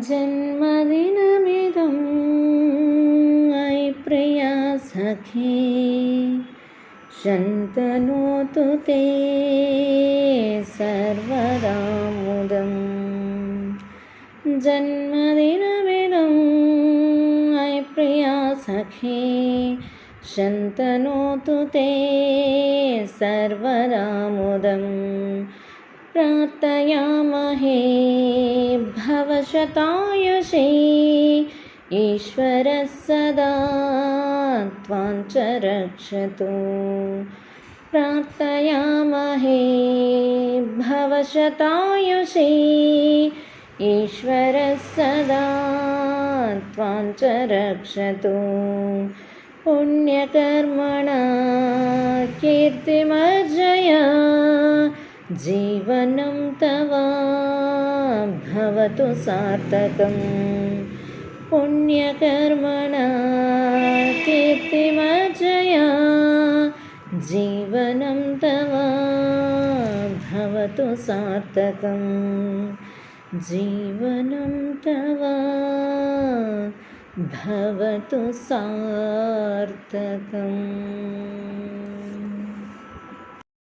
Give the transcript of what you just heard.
जन्मदिनमिदं अयि प्रिया सखे शन्तनोतु ते सर्वदा मुदम् जन्मदिनमिदम् अयि प्रिया सखे शन्तनोतु ते सर्वदा मुदम् प्रार्थयामहे भवशतायुषे ईश्वरः सदा त्वां च रक्षतु। प्रार्थयामहे भवशतायुषे ईश्वरः सदा त्वां च रक्षतु। पुण्यकर्मणा कीर्तिमर्जय जीवनं तव भवतु सार्थकं पुण्यकर्मणा कीर्तिमर्जया जीवनं तव भवतु सार्थकं जीवनं तव भवतु सार्थकम्